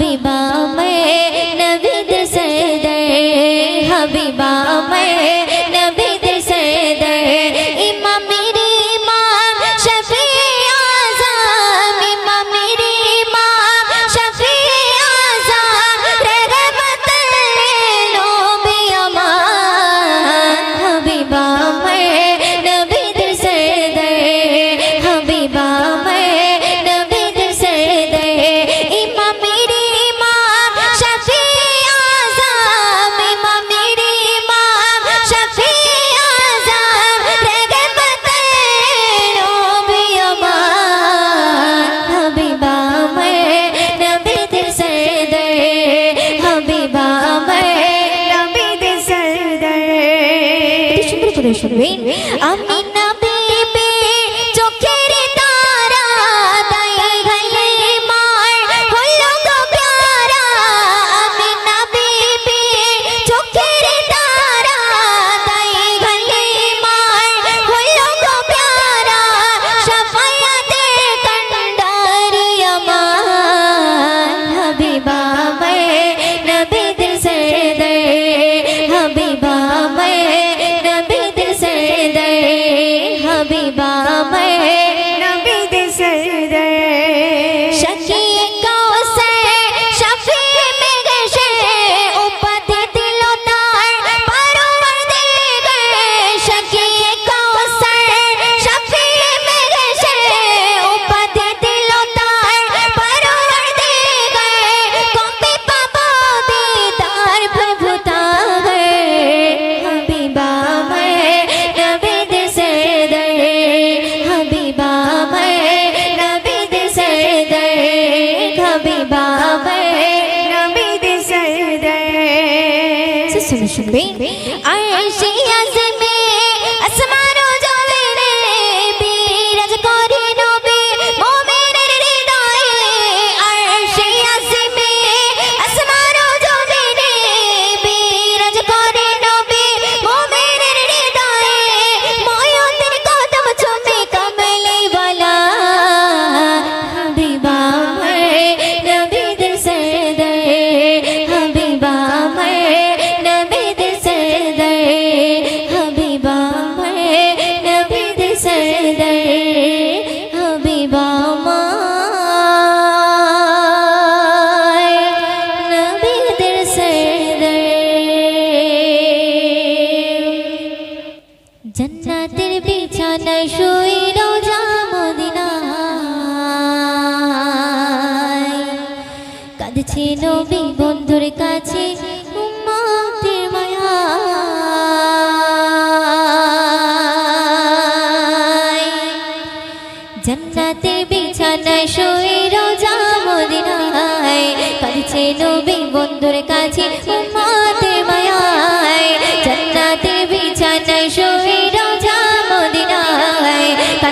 မိဘမ বসবে আমি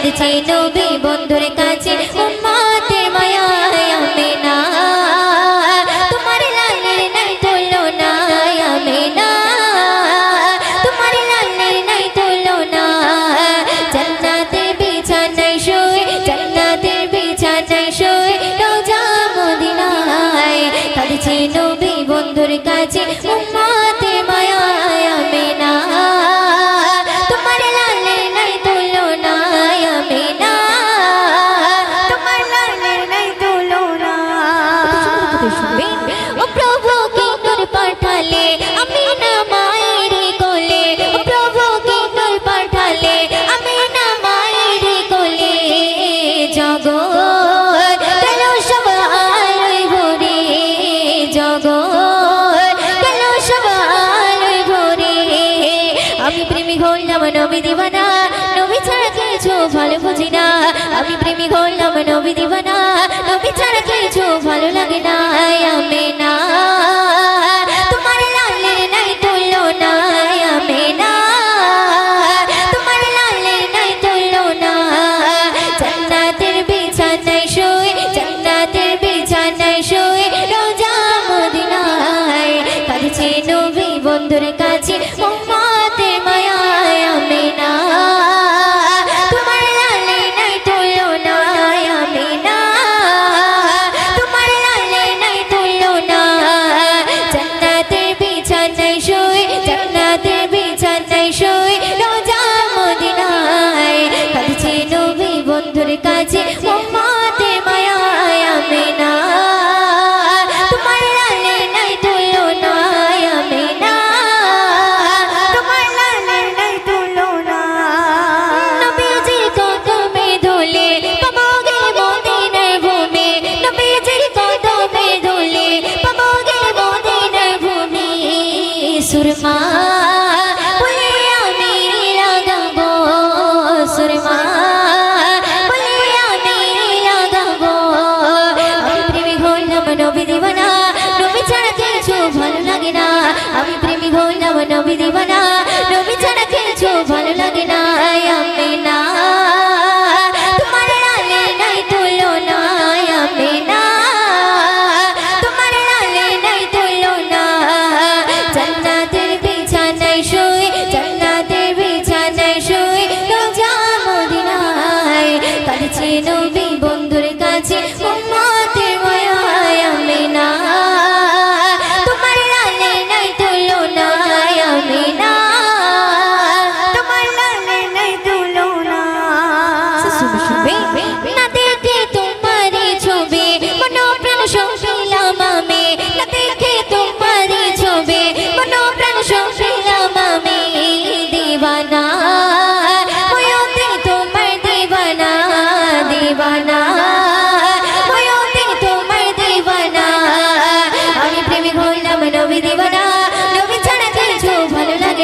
কাঁদছে নবী বন্ধুর কাছে। প্রেমিক হইলাম নবী দিবানা নবী ছাড়া কিছু ভালো বুঝি না। আমি প্রেমিক হইলাম নবী দিবানা নবী ছাড়া কিছু ভালো লাগে না। আমি না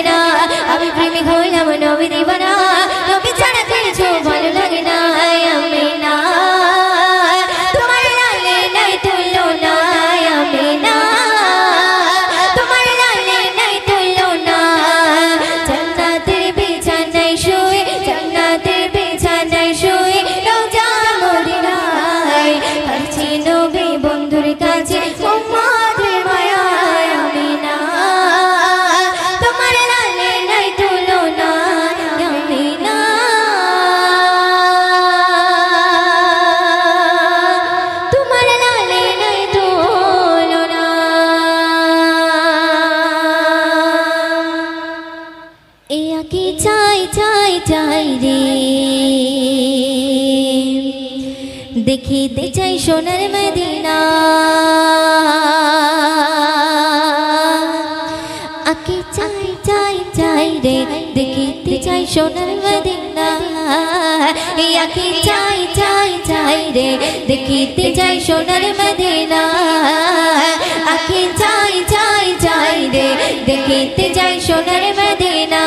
না আমি প্রেমিক হইলাম নবী দিবানা দেখিতে চাই সোনার মদিনা। আকে চাই চাই চাই রে দেখিতে চাই সোনার মদিনা। আকে চাই চাই চাই রে দেখিতে চাই সোনার মদিনা। আকে চাই চাই চাই রে দেখিতে চাই সোনার মদিনা।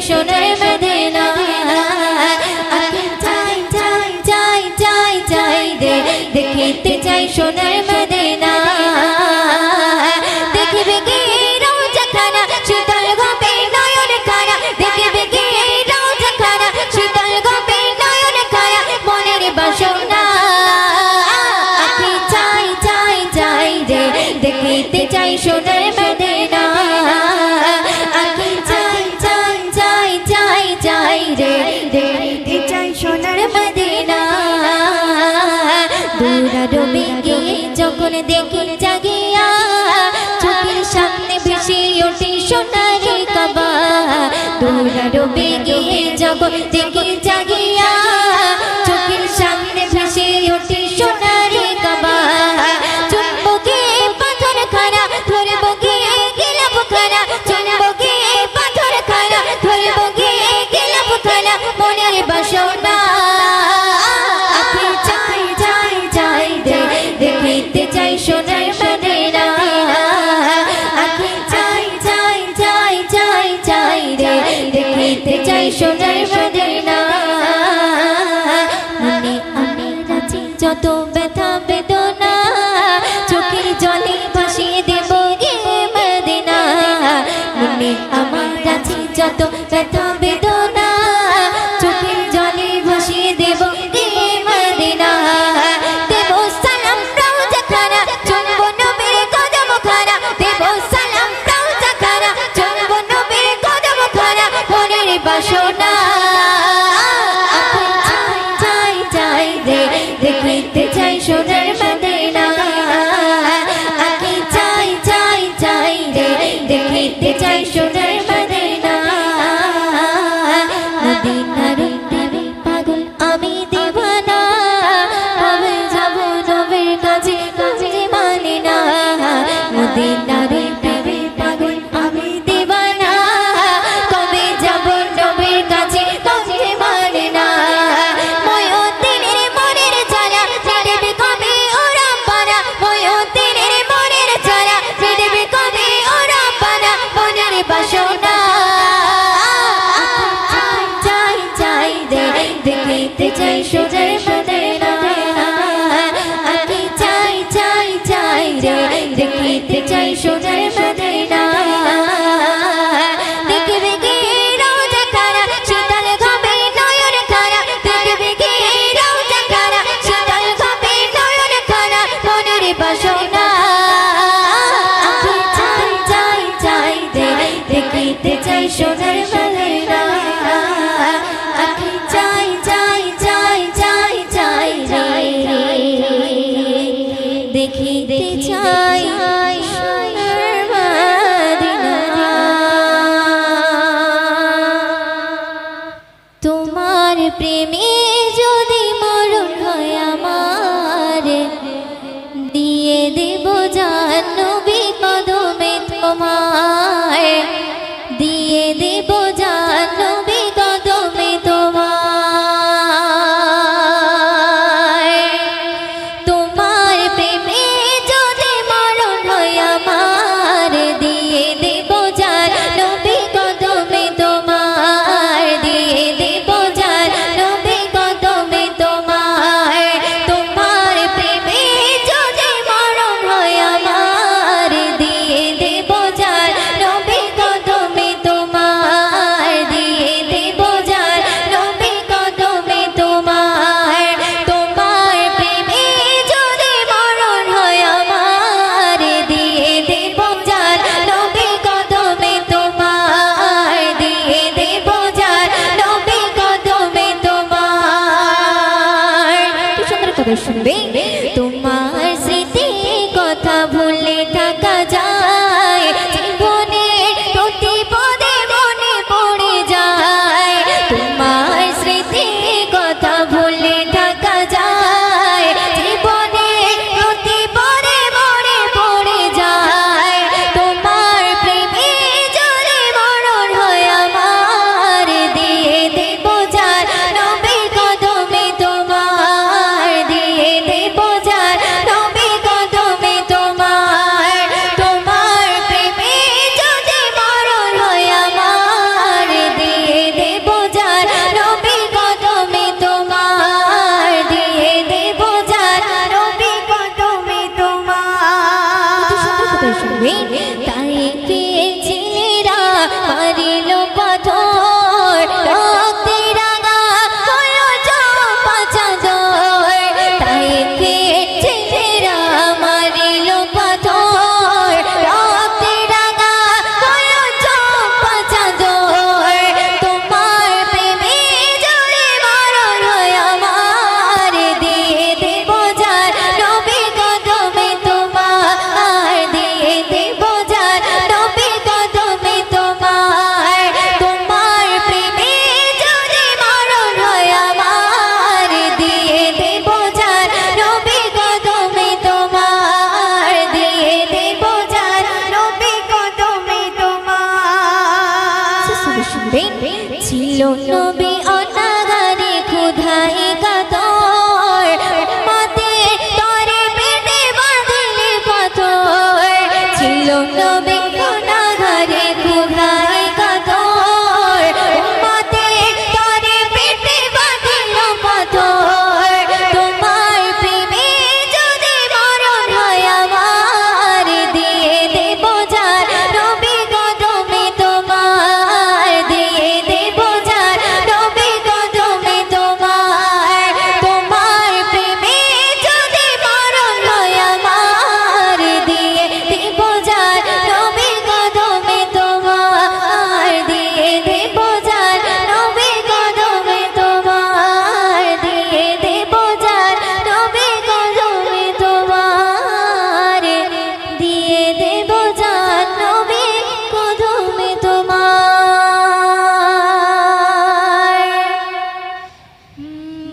শোনায় মেধে দিকে জাগিয়া চোখের সামনে ভেসে ওঠে সোনারি কাবা চুম্বকে পাথর খানা ধরে বগে গেলাপ খানা চুম্বকে পাথর খানা ধরে বগে গেলাপ খানা মনের বাসা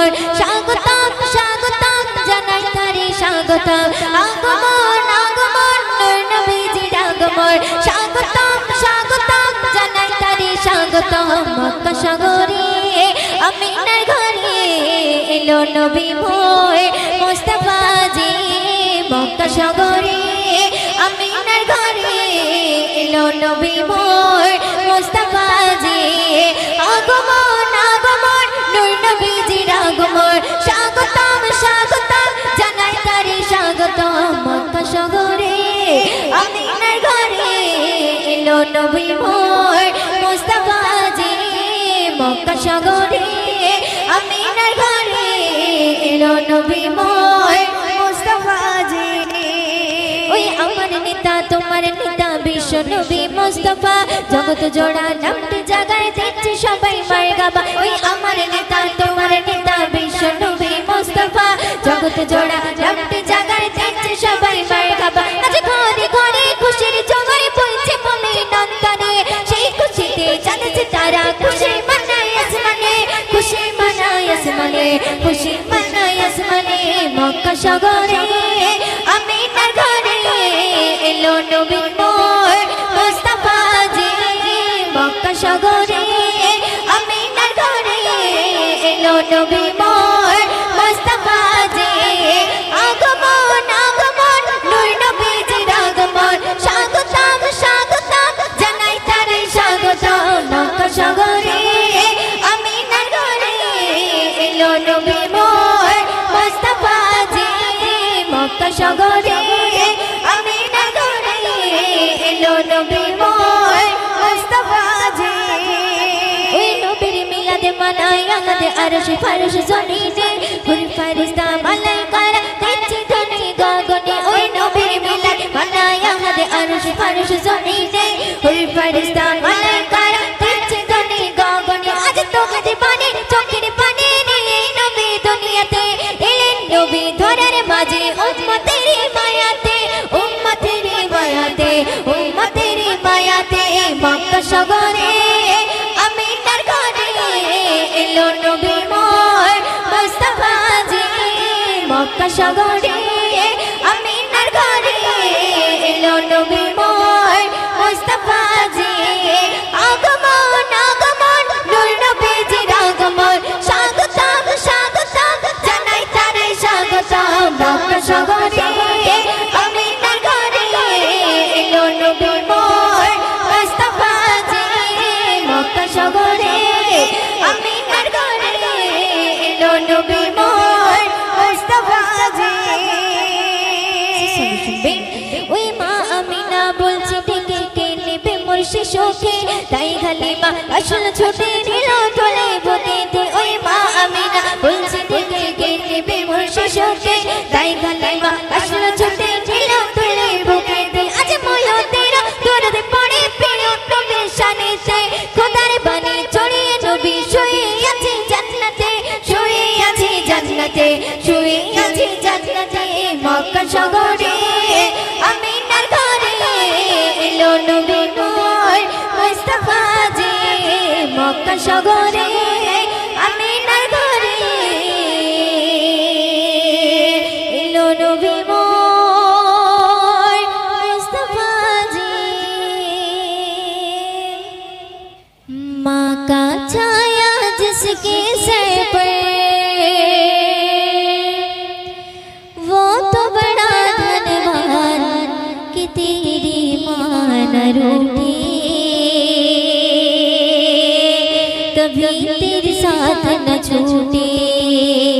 আগমন স্বাগতম স্বাগতম জানাই তারে স্বাগতম। আগমন আগমন নূর নবীজির আগমন। স্বাগতম স্বাগতম জানাই তারে স্বাগতম। মক্কা সাগরে আমিনার ঘরে এলো নবী মোয় মোস্তফা জি, মক্কা সাগরে আমিনার ঘরে এলো নবী মোয় মোস্তফা জি, আগমন আগমন নূর নবীজির আগমন। স্বাগতম স্বাগতম, জানাই তারে স্বাগতম মক্কা সাগরে আমিনার ঘরে এলো নবী মোয় মোস্তফা জি মক্কা সাগরে আমিনার ঘরে এলো নবী মোয় মুস্তফা জি ওই আমার নেতা তোমার নবী মোস্তফা। জগৎ জোড়া নামটি জাগায় দিচ্ছে সবাই মার গাবা। ওই আমার নেতা, তোমার নেতা বিশ্ব নবী মোস্তফা। জগৎ জোড়া নামটি জাগায় দিচ্ছে সবাই মার গাবা। আজ ঘরে ঘরে খুশির জোগাড় বইছে মনে নন্দনে। সেই খুশিতে জানাচ্ছে তারা খুশি মানায় আসমানে। খুশি মানায় আসমানে, খুশি মানায় আসমানে মক্কা সাগরে আমিনার ঘরে এলো নবীন সাগরে আমিনার ঘরে এলো নবী মোর মুস্তাফা জি আগমন আগমন, নূর নবীজির আগমন। স্বাগতম স্বাগতম, জানাই তারে স্বাগতম। মক্কা সাগরে আমিনার ঘরে এলো নবী মোর মুস্তাফা জি মক্কা সাগরে আরশ ফারশ জমিনে হুর ফারিস্তা মালাইকারা দিচ্ছে ধনি গগনে, ওই নবীর মিলাদ মানায় আলাদে আরশ, ফারশ জমিনে হুর ফারিস্তা মালাইকারা দিচ্ছে ধনি গগনে, আজ তো কাজে পানি চোখের সাগরে আমিনার ঘরে এলো নবী মোর মুস্তাফা জি। আগমন আগমন, নূর নবীজির আগমন। স্বাগতম স্বাগতম, জানাই তারে স্বাগতম। মক্কা সাগরে আমিনার ঘরে এলো নবী মোর মুস্তাফা জি। মক্কা সাগরে আমিনার ঘরে এলো নবী মোর মুস্তাফা জি শুনবেন ওই মা আমিনা বলছে ডেকে কে নেবে মোর শিশুকে তাই হালিমা আসল ছোটে নিল তোলে বনেতে ওই মা আমিনা বলছে ডেকে কে নেবে মোর শিশুকে তাই হালিমা আসল ছোটে মক্কা সাগরে আমিনার ঘরে এলো নবী মোর মুস্তাফা জি माँ का छाया जिसके सर पर वो तो बड़ा धनवान कि तेरी माँ न कभी तेरे साथ न छूटे।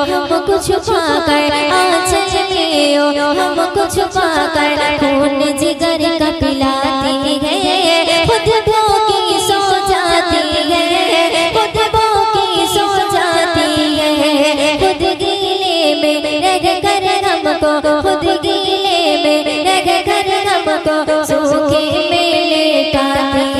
हमको छुपा कर आंचल में ओ हमको छुपा कर खून जिगर का पिलाती है खुद की सो जाती है खुद की सो जाती है खुद गीले में रह कर हमको खुद गीले में रह कर हमको सूखे में लेटाती